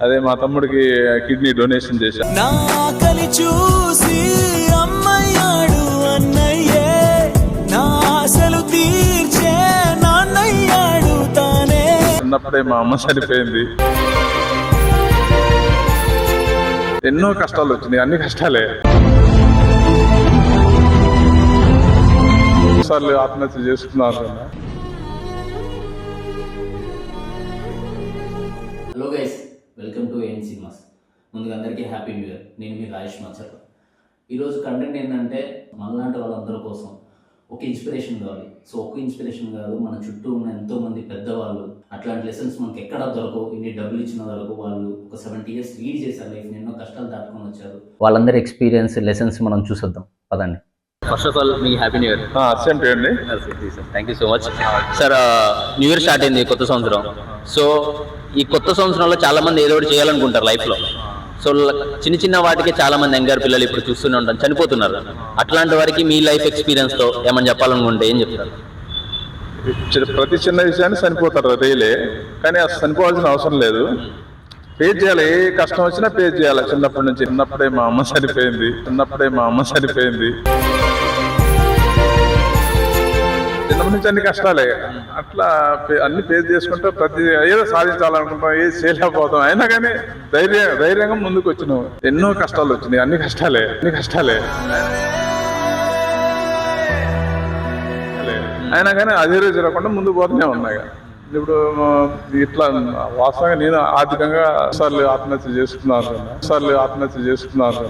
అదే మా తమ్ముడికి కిడ్నీ డొనేషన్ చేశా. నా కలి చూసి అమ్మయ్యాడు అన్నయ్యే నా ఆశలు తీర్చే నాన్నయ్యాడు తానే. చిన్నప్పుడే మా అమ్మ చనిపోయింది. ఎన్నో కష్టాలు వచ్చినాయి అన్ని కష్టాలే. సార్లు ఆత్మహత్య చేసుకున్నారు hello guys welcome to N cinemas? ముందుగా అందరికీ హ్యాపీ న్యూ ఇయర్ నేను మీ రాజేష్ మచ్చర్ ఈరోజు కంటెంట్ ఏంటంటే మనలాంటి వాళ్ళందరి కోసం ఒక ఇన్స్పిరేషన్ కావాలి. సో ఒక ఇన్స్పిరేషన్ కాదు మన చుట్టూ ఉన్న ఎంతో మంది పెద్దవాళ్ళు. అట్లాంటి లెసన్స్ మనకి ఎక్కడ దొరకవు. ఇన్ని డబ్బులు ఇచ్చిన వరకు వాళ్ళు ఒక సెవెంటీ ఇయర్స్ లీడ్ చేశారు. లైఫ్ ఎన్నో కష్టాలు దాటుకొని వచ్చారు. వాళ్ళందరి ఎక్స్పీరియన్స్ లెసన్స్ మనం చూసొద్దాం. పదండి. ఫస్ట్ ఆఫ్ ఆల్ మీ హ్యాపీ న్యూ ఇయర్ అండి thank you so much sir new year start అయింది కొత్త సంవత్సరం. సో ఈ కొత్త సంవత్సరంలో చాలా మంది ఏదో ఒకటి చేయాలనుకుంటారు లైఫ్లో సో చిన్న చిన్న వాటికి చాలా మంది యంగర్ పిల్లలు ఇప్పుడు చూస్తూనే ఉంటారు చనిపోతున్నారు. అట్లాంటి వారికి మీ లైఫ్ ఎక్స్పీరియన్స్తో ఏమని చెప్పాలనుకుంటే ఏం చెప్తారు? ప్రతి చిన్న విషయాన్ని చనిపోతారు రైలే కానీ అసలు చనిపోవాల్సిన అవసరం లేదు. పే చేయాలి ఏ కష్టం వచ్చినా పే చేయాలి. చిన్నప్పటి నుంచి చిన్నప్పుడే మా అమ్మ సరిపోయింది చిన్నప్పుడే మా అమ్మ సరిపోయింది చిన్నప్పటి నుంచి అన్ని కష్టాలే. అట్లా పే- అన్ని ఫేస్ చేసుకుంటూ ప్రతి ఏదో సాధించాలనుకుంటాం ఏది చేయలేకపోతాం అయినా కానీ ధైర్య ధైర్యంగా ముందుకు వచ్చినాం. ఎన్నో కష్టాలు వచ్చినాయి. అన్ని కష్టాలే అన్ని కష్టాలే. అయినా కానీ అధీర జరగకుండా ముందు పోతూనే ఉన్నాయి ఇప్పుడు ఇట్లా వాస్తవంగా నేను ఆర్థికంగా సార్లు ఆత్మహత్య చేసుకున్నాను సార్లు ఆత్మహత్య చేసుకున్నాను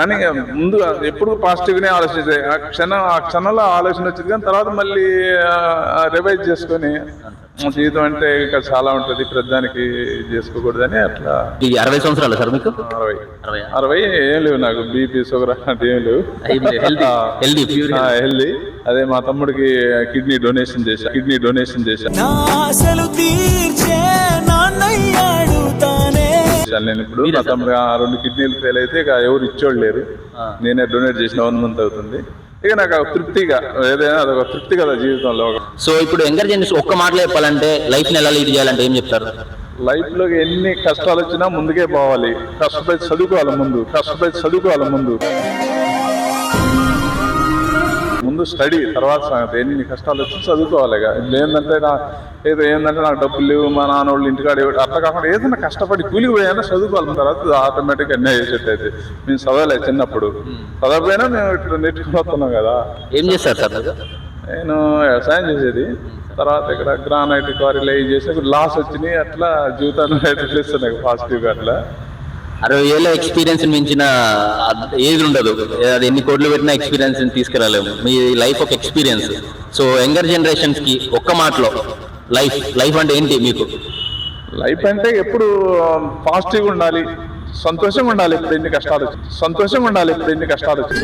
కానీ ముందు ఎప్పుడు పాజిటివ్ గానే ఆలోచించే ఆ క్షణం ఆ క్షణంలో ఆలోచన వచ్చింది కానీ తర్వాత మళ్ళీ రివైజ్ చేసుకొని జీవితం అంటే ఇంకా చాలా ఉంటుంది ప్రతిదానికి చేసుకోకూడదని అట్లా. అరవై సంవత్సరాలు సార్ మీకు? అరవై. అరవై. ఏం లేవు నాకు బీపీ షుగర్ అంటే ఏం లేవు. హెల్దీ అదే మా తమ్ముడికి కిడ్నీ డొనేషన్ చేశా కిడ్నీ డొనేషన్ చేశా. చేశాను నేను ఇప్పుడు. తమ్ముడు రెండు కిడ్నీలు ఫెయిల్ అయితే ఇక ఎవరు ఇచ్చోళ్ళు లేరు. నేనే డొనేట్ చేసిన వన్ మంత్ అవుతుంది. ఇక నాకు తృప్తిగా ఏదైనా అదొక తృప్తి కదా జీవితంలో. సో ఇప్పుడు యంగర్ జనరేషన్ ఒక్క మాటలో చెప్పాలంటే లైఫ్ని ఎలా లీడ్ చేయాలంటే ఏం చెప్తారు? లైఫ్లో ఎన్ని కష్టాలు వచ్చినా ముందుకే పోవాలి. కష్టపడి చదువుకోవాలి ముందు. కష్టపడి చదువుకోవాలి ముందు. ముందు స్టడీ తర్వాత సంగతి. ఎన్ని కష్టాలు వచ్చి చదువుకోవాలి ఇక ఏంటంటే నా ఏదో ఏంటంటే నాకు డబ్బులు లేవు మా నాన్న వాళ్ళు ఇంటికాడ అట్లా కాకుండా ఏదైనా కష్టపడి కూలికి పోయినా చదువుకోవాలి. తర్వాత ఆటోమేటిక్ అన్నీ చేసేటైతే మేము చదవలేదు చిన్నప్పుడు. చదవకపోయినా మేము ఇట్లా వస్తున్నాం కదా. ఏం చేస్తారు సార్ నేను వ్యవసాయం చేసేది. తర్వాత ఇక్కడ గ్రానైట్ క్వారీలు అవి చేసి లాస్ వచ్చినాయి. అట్లా జీవితాన్ని ఎట్లిస్తున్నాయి పాజిటివ్గా అట్లా. అరవై ఏళ్ళ ఎక్స్పీరియన్స్ మించిన ఏది ఉండదు. అది ఎన్ని కోట్లు పెట్టినా ఎక్స్పీరియన్స్ తీసుకురాలేము. మీ లైఫ్ ఒక ఎక్స్పీరియన్స్ సో యంగర్ జనరేషన్స్కి ఒక్క మాటలో లైఫ్ లైఫ్ అంటే ఏంటి మీకు? లైఫ్ అంటే ఎప్పుడు పాజిటివ్గా ఉండాలి సంతోషంగా ఉండాలి ఇప్పుడు ఎన్ని కష్టాలు సంతోషంగా ఉండాలి ఎప్పుడు ఎన్ని కష్టాలు వచ్చి